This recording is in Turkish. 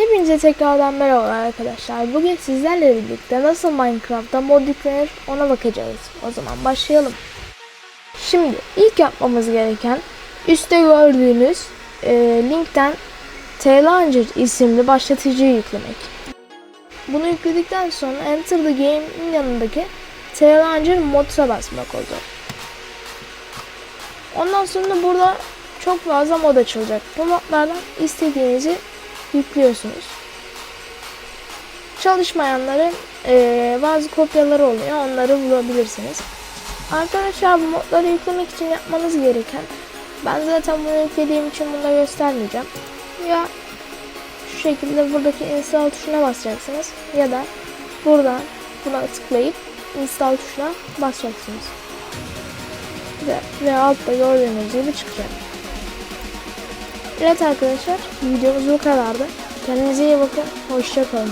Hepinize tekrardan merhaba arkadaşlar. Bugün sizlerle birlikte nasıl Minecraft'ta mod yüklenir ona bakacağız. O zaman başlayalım. Şimdi ilk yapmamız gereken üstte gördüğünüz e, linkten Tlauncher isimli başlatıcıyı yüklemek. Bunu yükledikten sonra Enter the Game'in yanındaki Tlauncher Mods'a basmak olacak. Ondan sonra burada çok fazla mod açılacak. Bu modlardan istediğinizi yüklüyorsunuz. Çalışmayanların eee, bazı kopyaları oluyor. Onları bulabilirsiniz. Arkadaşlar bu modları yüklemek için yapmanız gereken ben zaten bunu yüklediğim için bunu da göstermeyeceğim. Ya şu şekilde buradaki install tuşuna basacaksınız ya da buradan buna tıklayıp install tuşuna basacaksınız. Ve, ve altta gördüğünüz gibi çıkacak. Evet arkadaşlar videomuz bu kadardı. Kendinize iyi bakın. Hoşçakalın.